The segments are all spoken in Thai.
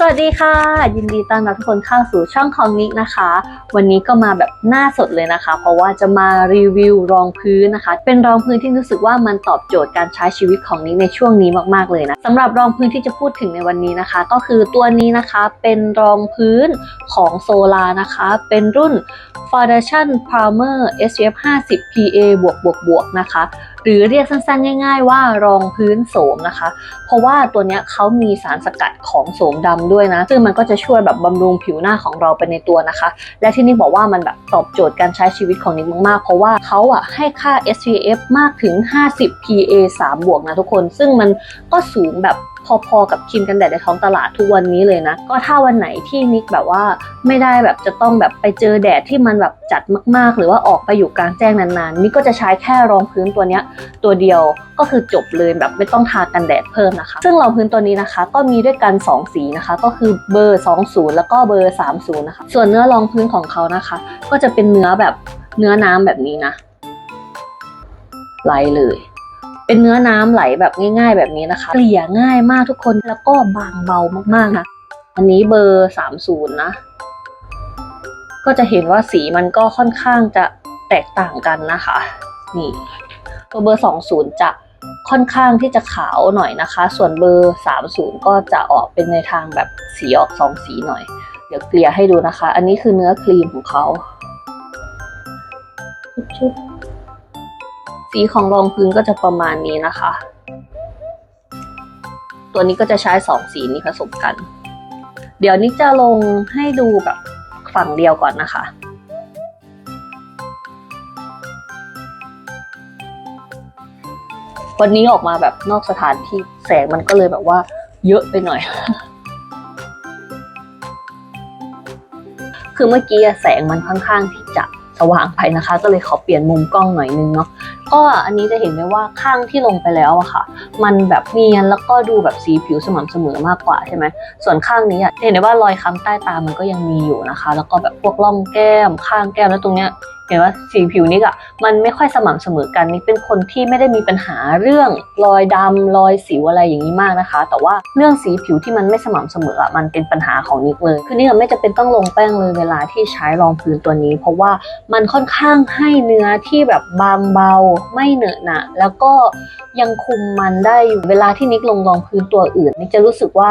สวัสดีค่ะ ยินดีต้อนรับทุกคนเข้าสู่ช่องของนิกนะคะ วันนี้ก็มาแบบหน้าสดเลยนะคะ เพราะว่าจะมารีวิวรองพื้นนะคะ เป็นรองพื้นที่รู้สึกว่ามันตอบโจทย์การใช้ชีวิตของนิกในช่วงนี้มากๆเลยนะสำหรับรองพื้นที่จะพูดถึงในวันนี้นะคะ ก็คือตัวนี้นะคะเป็นรองพื้นของโซลานะคะ เป็นรุ่น Foundation Primer SPF 50 PA บวกบวกบวกนะคะ รือเรียกสั้นๆ ง่าย ๆ ว่ารองพื้นโสมนะคะ เพราะว่าตัวเนี้ยเขามีสารสกัดของโสมดำด้วยนะ ซึ่งมันก็จะช่วยแบบบำรุงผิวหน้าของเราไปในตัวนะคะ และที่นี่บอกว่ามันแบบตอบโจทย์การใช้ชีวิตของนิกมากๆ เพราะว่าเขาอะให้ค่า SPF มากถึง 50 PA 3 บวกนะทุกคน ซึ่งมันก็สูงแบบ พอๆกับครีมกันแดดในท้องตลาดทุกวันนี้เลยนะ ก็ถ้าวันไหนที่นิกแบบว่าไม่ได้แบบจะต้องแบบไปเจอแดดที่มันแบบจัดมากๆ หรือว่าออกไปอยู่กลางแจ้งนานๆนิกก็จะใช้แค่รองพื้นตัวเนี้ยตัวเดียวก็คือจบเลยแบบไม่ต้องทากันแดดเพิ่มนะคะ ซึ่งรองพื้นตัวนี้นะคะ ก็มีด้วยกัน 2 สีนะคะ ก็คือเบอร์ 20 แล้วก็เบอร์ 30 นะคะ ส่วนเนื้อรองพื้นของเขานะคะ ก็จะเป็นเนื้อแบบเนื้อน้ำแบบนี้นะไหลเลย เป็นเนื้อน้ำไหลแบบง่าย ๆ แบบนี้นะคะเกลี่ยง่ายมากทุกคนแล้วก็บางเบามากๆนะอันนี้เบอร์ 30 นะ ก็จะเห็นว่าสีมันก็ค่อนข้างจะแตกต่างกันนะคะ นี่ตัวเบอร์ 20 จะค่อนข้างที่จะขาวหน่อยนะคะ ส่วนเบอร์ 30 ก็จะออกเป็นในทางแบบสีออกสองสีหน่อย เดี๋ยวเกลี่ยให้ดูนะคะ อันนี้คือเนื้อครีมของเขาชุบ สีของรองพื้นก็จะประมาณนี้นะคะ ตัวนี้ก็จะใช้สองสีนี้ผสมกัน เดี๋ยวนิกจะลงให้ดูแบบฝั่งเดียวก่อนนะคะวันนี้ออกมาแบบนอกสถานที่แสงมันก็เลยแบบว่าเยอะไปหน่อย คือเมื่อกี้แสงมันค่อนข้างที่จะสว่างไปนะคะ ก็เลยขอเปลี่ยนมุมกล้องหน่อยนึงเนาะ ก็อันนี้จะเห็นได้ว่าข้างที่ลงไปแล้วอะค่ะ มันแบบเนียนแล้วก็ดูแบบสีผิวสม่ำเสมอมากกว่าใช่ไหมส่วนข้างนี้อะเห็นได้ว่ารอยค้ำใต้ตามันก็ยังมีอยู่นะคะ แล้วก็แบบพวกร่องแก้ม ข้างแก้มแล้วตรงเนี้ย เห็นว่าสีผิวนิกอะมันไม่ค่อยสม่ำเสมอกันนิกเป็นคนที่ไม่ได้มีปัญหาเรื่องรอยดำรอยสิวอะไรอย่างนี้มากนะคะ แต่ว่าเรื่องสีผิวที่มันไม่สม่ำเสมออะมันเป็นปัญหาของนิกเลย คือนิกไม่จำเป็นต้องลงแป้งเลยเวลาที่ใช้รองพื้นตัวนี้ เพราะว่ามันค่อนข้างให้เนื้อที่แบบบางเบาไม่เหนอะหนะแล้วก็ยังคุมมันได้อยู่เวลาที่นิกลงรองพื้นตัวอื่นนิกจะรู้สึกว่า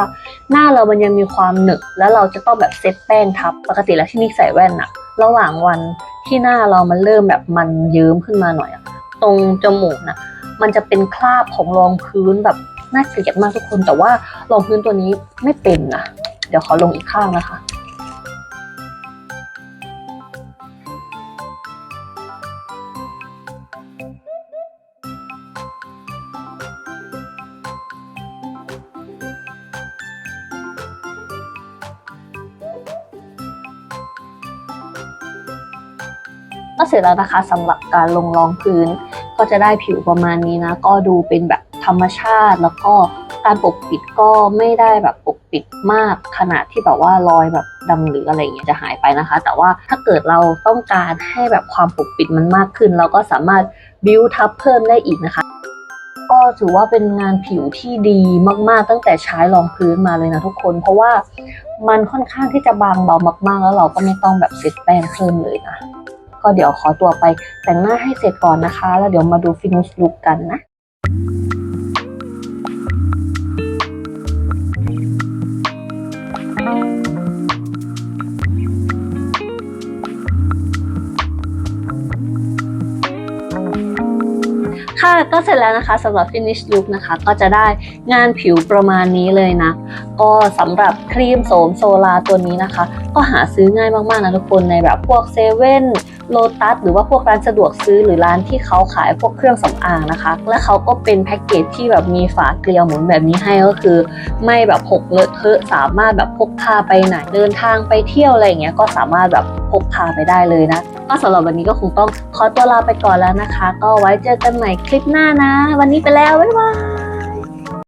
หน้าเรามันยังมีความหนึบแล้วเราจะต้องแบบเซตแป้งทับ ปกติแล้วที่นิกใส่แว่นอะระหว่างวัน ที่หน้าเรามันเริ่มแบบมันเยิ้มขึ้นมาหน่อยอะตรงจมูกนะมันจะเป็นคราบของรองพื้นแบบน่าเกลียดมากทุกคน แต่ว่ารองพื้นตัวนี้ไม่เป็นนะเดี๋ยวขอลงอีกข้างนะคะ ก็เสร็จแล้วนะคะสำหรับการลงรองพื้น ก็จะได้ผิวประมาณนี้นะ ก็ดูเป็นแบบธรรมชาติแล้วก็การปกปิดก็ไม่ได้แบบปกปิดมากขนาดที่แบบว่ารอยแบบดำหรืออะไรเงี้ยจะหายไปนะคะ แต่ว่าถ้าเกิดเราต้องการให้แบบความปกปิดมันมากขึ้น เราก็สามารถบิวทับเพิ่มได้อีกนะคะก็ถือว่าเป็นงานผิวที่ดีมาก ๆ ตั้งแต่ใช้รองพื้นมาเลยนะทุกคน เพราะว่ามันค่อนข้างที่จะบางเบามาก ๆ แล้วเราก็ไม่ต้องแบบเซตแป้งเพิ่มเลยนะ ก็เดี๋ยวขอตัวไปแต่งหน้าให้เสร็จก่อนนะคะ แล้วเดี๋ยวมาดูฟินิชลุกกันนะค่ะก็เสร็จแล้วนะคะสำหรับ finish look นะคะ ก็จะได้งานผิวประมาณนี้เลยนะ ก็สำหรับครีมโสมโซลาตัวนี้นะคะ ก็หาซื้อง่ายมากๆนะทุกคนในแบบพวกเซเว่น โลตัสหรือว่าพวกร้านสะดวกซื้อหรือร้านที่เขาขายพวกเครื่องสำอางนะคะ และเขาก็เป็นแพ็กเกจที่แบบมีฝาเกลียวหมุนแบบนี้ให้ก็คือ ไม่แบบหกเลอะเทอะสามารถแบบพกพาไปไหนเดินทางไปเที่ยวอะไรอย่างเงี้ยก็สามารถแบบพกพาไปได้เลยนะก็สำหรับวันนี้ก็คงต้องขอตัวลาไปก่อนแล้วนะคะ ก็ไว้เจอกันใหม่คลิปหน้านะ วันนี้ไปแล้วบ๊ายบาย